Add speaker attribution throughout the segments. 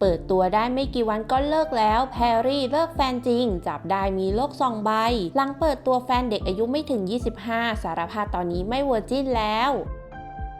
Speaker 1: เปิดตัวได้ไม่กี่วันก็เลิกแล้ว แพรรี่เลิกแฟนจริง จับได้มีโลกสองใบ หลังเปิดตัวแฟนเด็กอายุไม่ถึง 25 สารภาพตอนนี้ไม่เวอร์จินแล้ว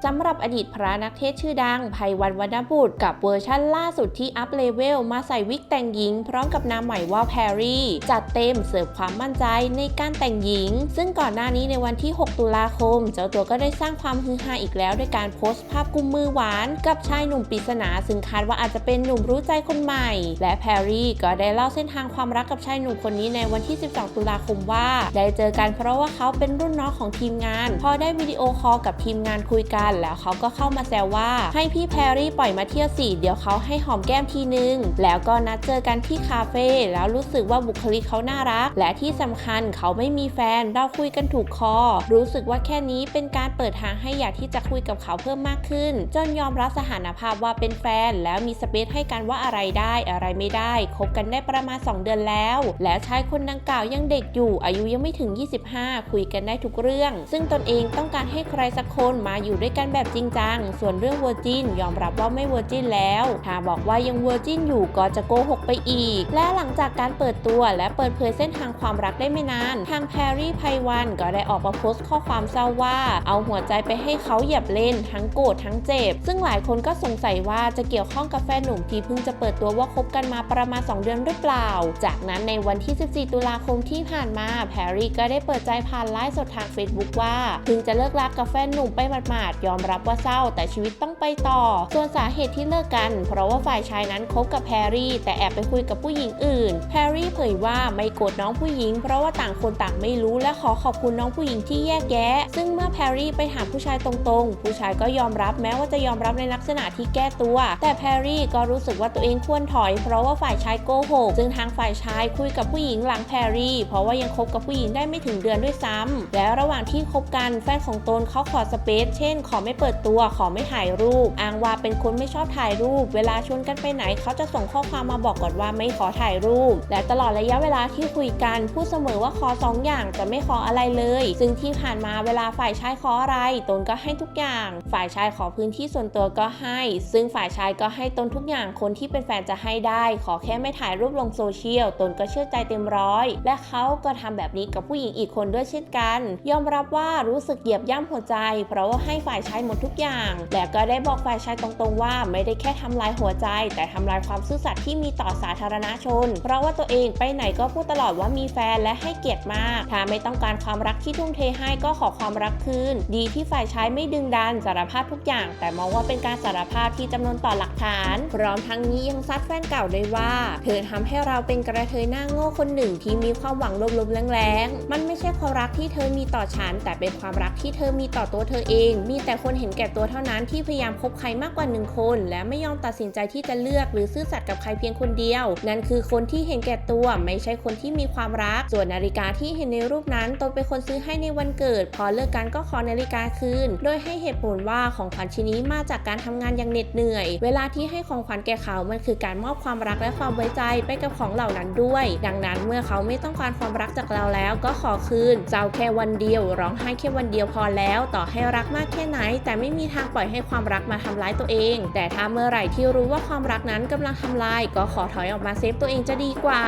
Speaker 1: สำหรับอดีตพระนักเทศชื่อดังไพวันวรรณบุตร กับเวอร์ชั่นล่าสุดที่อัพเลเวลมาใส่วิกแต่งหญิง พร้อมกับนามใหม่ว่าแพรรี่ จัดเต็มเสิร์ฟความมั่นใจในการแต่งหญิง ซึ่งก่อนหน้านี้ในวันที่ 6 ตุลาคม เจ้าตัวก็ได้สร้างความฮือฮาอีกแล้วด้วยการโพสต์ภาพกุมมือหวาน กับชายหนุ่มปริศนาซึ่งคาดว่าอาจจะเป็นหนุ่มรู้ใจคนใหม่ และแพรรี่ก็ได้เล่าเส้นทางความรักกับชายหนุ่มคนนี้ในวันที่ 12 ตุลาคมว่า ได้เจอกันเพราะว่าเขาเป็นรุ่นน้องของทีมงาน พอได้วิดีโอคอลกับทีมงานคุยกันแล้วเขาก็เข้ามาแซวว่าให้พี่แพรรี่ปล่อยมาเที่ยวสิเดี๋ยวเขาให้หอมแก้มทีนึง แล้วก็นัดเจอกันที่คาเฟ่แล้วรู้สึกว่าบุคลิกเขาน่ารัก และที่สำคัญเขาไม่มีแฟนเราคุยกันถูกคอ รู้สึกว่าแค่นี้เป็นการเปิดทางให้อยากที่จะคุยกับเขาเพิ่มมากขึ้น จนยอมรับสถานภาพว่าเป็นแฟน แล้วมีสเปซให้กันว่าอะไรได้อะไรไม่ได้คบกันได้ประมาณ 2 เดือนแล้ว และชายคนดังกล่าวยังเด็กอยู่ อายุยังไม่ถึง 25 คุยกันได้ทุกเรื่อง ซึ่งตนเองต้องการให้ใครสักคนมาอยู่ด้วยกันแบบจริงจัง ส่วนเรื่องเวอร์จินยอมรับว่าไม่เวอร์จินแล้ว ถ้าบอกว่ายังเวอร์จินอยู่ก็จะโกหกไปอีก และหลังจากการเปิดตัวและเปิดเผยเส้นทางความรักได้ไม่นาน ทางแพรรี่ไพวันก็ได้ออกมาโพสต์ข้อความเศร้าว่า เอาหัวใจไปให้เขาเหยียบเล่น ทั้งโกรธทั้งเจ็บ ซึ่งหลายคนก็สงสัยว่าจะเกี่ยวข้องกับแฟนหนุ่มที่เพิ่งจะเปิดตัวว่าคบกันมาประมาณ 2 เดือนหรือเปล่า จากนั้นในวันที่ 14 ตุลาคมที่ผ่านมา แพรรี่ก็ได้เปิดใจผ่านไลฟ์สดทาง Facebook ว่าเพิ่งจะเลิกรักกับแฟนหนุ่มไปหมาดๆยอมรับว่าเศร้าแต่ชีวิตต้องไปต่อ ส่วนสาเหตุที่เลิกกัน เพราะว่าฝ่ายชายนั้นคบกับแพรรี่ แต่แอบไปคุยกับผู้หญิงอื่น แพรรี่เผยว่าไม่โกรธน้องผู้หญิง เพราะว่าต่างคนต่างไม่รู้และขอขอบคุณน้องผู้หญิงที่แยกแยะ ซึ่งเมื่อแพรรี่ไปถามผู้ชายตรงๆ ผู้ชายก็ยอมรับแม้ว่าจะยอมรับในลักษณะที่แก้ตัว แต่แพรรี่ก็รู้สึกว่าตัวเองควรถอย เพราะว่าฝ่ายชายโกหกซึ่งทางฝ่ายชายคุยกับผู้หญิงหลังแพรรี่ เพราะว่ายังคบกับผู้หญิงได้ไม่ถึงเดือนด้วยซ้ำและระหว่างที่คบกันแฟนของตนเขาขอสเปซเช่นขออไม่เปิดตัว ขอไม่ถ่ายรูป อ้างว่าเป็นคนไม่ชอบถ่ายรูป เวลาชวนกันไปไหน เขาจะส่งข้อความมาบอกก่อนว่าไม่ขอถ่ายรูป และตลอดระยะเวลาที่คุยกันพูดเสมอว่าขอสองอย่างแต่ไม่ขออะไรเลย ซึ่งที่ผ่านมาเวลาฝ่ายชายขออะไรตนก็ให้ทุกอย่าง ฝ่ายชายขอพื้นที่ส่วนตัวก็ให้ ซึ่งฝ่ายชายก็ให้ตนทุกอย่างคนที่เป็นแฟนจะให้ได้ ขอแค่ไม่ถ่ายรูปลงโซเชียลตนก็เชื่อใจเต็มร้อย และเขาก็ทำแบบนี้กับผู้หญิงอีกคนด้วยเช่นกัน ยอมรับว่ารู้สึกเหยียบย่ำหัวใจ เพราะว่าให้ฝ่ายชายหมดทุกอย่าง และก็ได้บอกฝ่ายชายตรงๆว่าไม่ได้แค่ทำลายหัวใจ แต่ทำลายความซื่อสัตย์ที่มีต่อสาธารณชน เพราะว่าตัวเองไปไหนก็พูดตลอดว่ามีแฟนและให้เกียรติมาก ถ้าไม่ต้องการความรักที่ทุ่มเทให้ก็ขอความรักคืน ดีที่ฝ่ายชายไม่ดึงดันสารภาพทุกอย่าง แต่มองว่าเป็นการสารภาพที่จำนวนต่อหลักฐาน พร้อมทั้งนี้ยังซัดแฟนเก่าด้วยว่า เธอทำให้เราเป็นกระเทยหน้าโง่คนหนึ่งที่มีความหวังลมๆแรงๆ มันไม่ใช่ความรักที่เธอมีต่อฉัน แต่เป็นความรักที่เธอมีต่อตัวเธอเอง มีแต่คนเห็นแก่ตัวเท่านั้นที่พยายามคบใครมากกว่าหนึ่งคน และไม่ยอมตัดสินใจที่จะเลือกหรือซื่อสัตย์กับใครเพียงคนเดียว นั่นคือคนที่เห็นแก่ตัวไม่ใช่คนที่มีความรัก ส่วนนาฬิกาที่เห็นในรูปนั้นตนเป็นคนซื้อให้ในวันเกิด พอเลิกกันก็ขอนาฬิกาคืน โดยให้เหตุผลว่าของขวัญชิ้นนี้มาจากการทำงานอย่างเหน็ดเหนื่อย เวลาที่ให้ของขวัญแก่เขา มันคือการมอบความรักและความไว้ใจไปกับของเหล่านั้นด้วย ดังนั้นเมื่อเขาไม่ต้องการความรักจากเราแล้วก็ขอคืนเจ้าแค่วันเดียว ร้องไห้แค่วันเดียวพอแล้ว ต่อให้รักมากแค่ไหนแต่ไม่มีทางปล่อยให้ความรักมาทำร้ายตัวเอง แต่ถ้าเมื่อไหร่ที่รู้ว่าความรักนั้นกำลังทำลาย ก็ขอถอยออกมาเซฟตัวเองจะดีกว่า